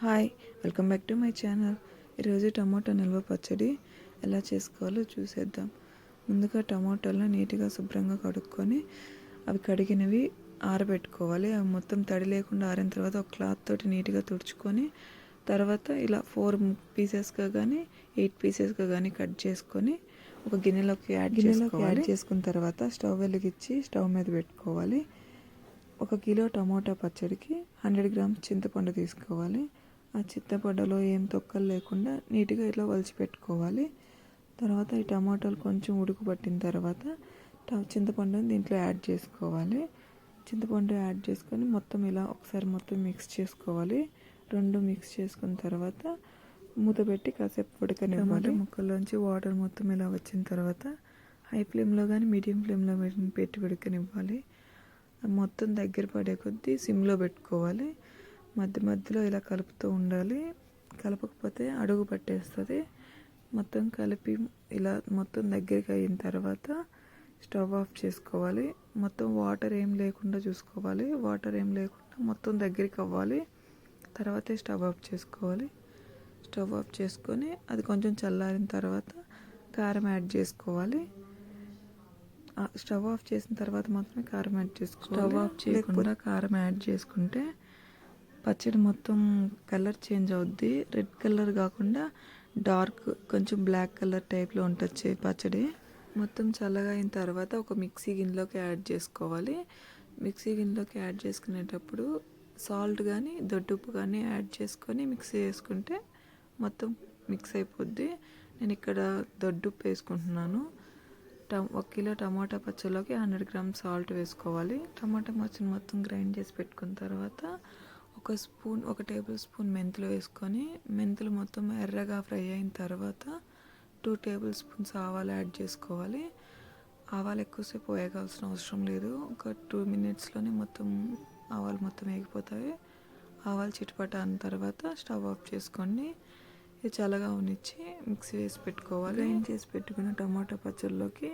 Hi welcome back to my channel. ఈరోజు tomato నిల్వ పచ్చడి ఎలా చేసుకోవాలో చూసేద్దాం. ముందుగా టమాటాలను నీట్గా శుభ్రంగా కడుక్కొని అవి కడిగినవి ఆరబెట్టుకోవాలి. అవి మొత్తం తడి లేకుండా ఆరిన తర్వాత ఒక క్లాత్ తోటి నీట్గా తుడుచుకొని తర్వాత ఇలా ఫోర్ పీసెస్గా కానీ ఎయిట్ పీసెస్గా కానీ కట్ చేసుకొని ఒక గిన్నెలోకి యాడ్ గిన్నెలోకి యాడ్ చేసుకున్న తర్వాత స్టవ్ వెలిగించి స్టవ్ మీద పెట్టుకోవాలి. ఒక కిలో టమోటా పచ్చడికి హండ్రెడ్ గ్రామ్స్ చింతపండు తీసుకోవాలి. ఆ చిత్తపడ్డలో ఏం తొక్కలు లేకుండా నీట్గా ఇట్లా వలిచి పెట్టుకోవాలి. తర్వాత ఈ టమాటాలు కొంచెం ఉడుకుపట్టిన తర్వాత చింతపండుని దీంట్లో యాడ్ చేసుకోవాలి. చింతపండు యాడ్ చేసుకొని మొత్తం ఇలా ఒకసారి మొత్తం మిక్స్ చేసుకోవాలి. రెండు మిక్స్ చేసుకున్న తర్వాత మూత పెట్టి కాసేపు ఉడకనివ్వాలి. ముక్కల్లోంచి వాటర్ మొత్తం ఇలా వచ్చిన తర్వాత హై ఫ్లేమ్లో కానీ మీడియం ఫ్లేమ్లో పెట్టి ఉడకనివ్వాలి. మొత్తం దగ్గర పడే కొద్దీ సిమ్లో పెట్టుకోవాలి. మధ్య మధ్యలో ఇలా కలుపుతూ ఉండాలి. కలపకపోతే అడుగు పట్టేస్తుంది. మొత్తం కలిపి ఇలా మొత్తం దగ్గరికి అయిన తర్వాత స్టవ్ ఆఫ్ చేసుకోవాలి. మొత్తం వాటర్ ఏం లేకుండా చూసుకోవాలి. వాటర్ ఏం లేకుండా మొత్తం దగ్గరికి అవ్వాలి. తర్వాతే స్టవ్ ఆఫ్ చేసుకోవాలి. స్టవ్ ఆఫ్ చేసుకొని అది కొంచెం చల్లారిన తర్వాత కారం యాడ్ చేసుకోవాలి. స్టవ్ ఆఫ్ చేసిన తర్వాత మాత్రమే కారం యాడ్ చేసుకోవాలి. స్టవ్ ఆఫ్ చేయకుండా కారం యాడ్ చేసుకుంటే పచ్చడి మొత్తం కలర్ చేంజ్ అవుద్ది. రెడ్ కలర్ కాకుండా డార్క్ కొంచెం బ్లాక్ కలర్ టైప్లో ఉంటుంది పచ్చడి. మొత్తం చల్లగా అయిన తర్వాత ఒక మిక్సీ గిన్నెలోకి యాడ్ చేసుకోవాలి. మిక్సీ గిన్నెలోకి యాడ్ చేసుకునేటప్పుడు సాల్ట్ కానీ దొడ్డుప్పు కానీ యాడ్ చేసుకొని మిక్సీ చేసుకుంటే మొత్తం మిక్స్ అయిపోద్ది. నేను ఇక్కడ దొడ్డుప్పు వేసుకుంటున్నాను. టమ్ ఒక కిలో టమాటా పచ్చడిలోకి హండ్రెడ్ గ్రామ్స్ సాల్ట్ వేసుకోవాలి. టమాటా పచ్చడి మొత్తం గ్రైండ్ చేసి పెట్టుకున్న తర్వాత ఒక స్పూన్ ఒక టేబుల్ స్పూన్ మెంతులు వేసుకొని మెంతులు మొత్తం ఎర్రగా ఫ్రై అయిన తర్వాత టూ టేబుల్ స్పూన్స్ ఆవాలు యాడ్ చేసుకోవాలి. ఆవాలు ఎక్కువసేపు వేయగాల్సిన అవసరం లేదు. ఒక టూ మినిట్స్లోనే మొత్తం ఆవాలు మొత్తం వేగిపోతాయి. ఆవాలు చిటపట అన్న తర్వాత స్టవ్ ఆఫ్ చేసుకోండి. ఇది చల్లగా ఉనిచ్చి మిక్సీ వేసి పెట్టుకోవాలి. గ్రైండ్ చేసి పెట్టుకున్న టమాటా పచ్చళ్ళలోకి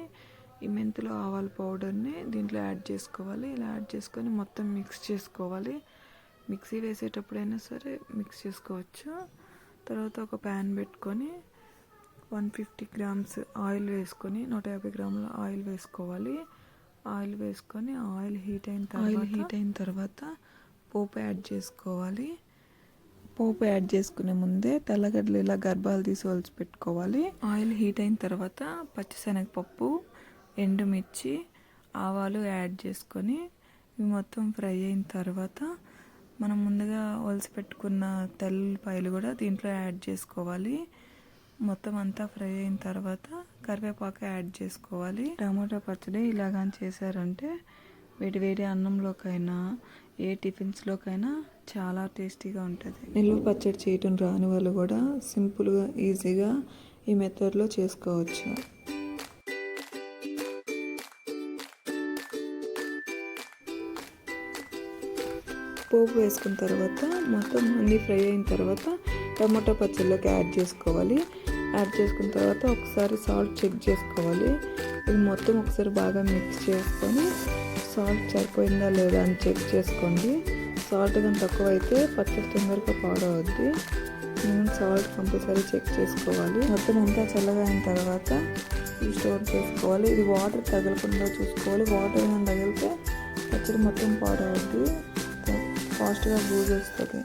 ఈ మెంతులు ఆవాల పౌడర్ని దీంట్లో యాడ్ చేసుకోవాలి. ఇలా యాడ్ చేసుకొని మొత్తం మిక్స్ చేసుకోవాలి. మిక్సీ వేసేటప్పుడైనా సరే మిక్స్ చేసుకోవచ్చు. తర్వాత ఒక ప్యాన్ పెట్టుకొని వన్ ఫిఫ్టీ గ్రామ్స్ ఆయిల్ వేసుకొని నూట యాభై గ్రాముల ఆయిల్ వేసుకోవాలి. ఆయిల్ వేసుకొని ఆయిల్ హీట్ అయిన తర్వాత ఆయిల్ హీట్ అయిన తర్వాత పోపు యాడ్ చేసుకోవాలి. పోపు యాడ్ చేసుకునే ముందే తెల్లగడ్డలు ఇలా గర్భాలు తీసి వలిచి పెట్టుకోవాలి. ఆయిల్ హీట్ అయిన తర్వాత పచ్చిశనగపప్పు ఎండుమిర్చి ఆవాలు యాడ్ చేసుకొని ఇవి మొత్తం ఫ్రై అయిన తర్వాత మనం ముందుగా ఒలిసి పెట్టుకున్న తెల్లపాయలు కూడా దీంట్లో యాడ్ చేసుకోవాలి. మొత్తం అంతా ఫ్రై అయిన తర్వాత కరివేపాకు యాడ్ చేసుకోవాలి. టమాటా పచ్చడి ఇలాగని చేశారంటే వేడి వేడి అన్నంలోకైనా ఏ టిఫిన్స్లోకైనా చాలా టేస్టీగా ఉంటుంది. నిల్వ పచ్చడి చేయటం రాని వాళ్ళు కూడా సింపుల్గా ఈజీగా ఈ మెథడ్లో చేసుకోవచ్చు. పోపు వేసుకున్న తర్వాత మొత్తం అన్నీ ఫ్రై అయిన తర్వాత టమాటా పచ్చళ్ళకి యాడ్ చేసుకోవాలి. యాడ్ చేసుకున్న తర్వాత ఒకసారి సాల్ట్ చెక్ చేసుకోవాలి. ఇది మొత్తం ఒకసారి బాగా మిక్స్ చేసుకొని సాల్ట్ సరిపోయిందా లేదా అని చెక్ చేసుకోండి. సాల్ట్ కానీ తక్కువ అయితే పచ్చడి తొందరగా పాడవద్ది. మేము సాల్ట్ కంపల్సరీ చెక్ చేసుకోవాలి. మొత్తం అంతా చల్లగా అయిన తర్వాత ఇది స్టోర్ చేసుకోవాలి. ఇది వాటర్ తగలకుండా చూసుకోవాలి. వాటర్ ఏమైనా తగిలితే పచ్చడి మొత్తం పాడవద్దు. ఫాస్ట్గా బూజ్ వస్తుంది.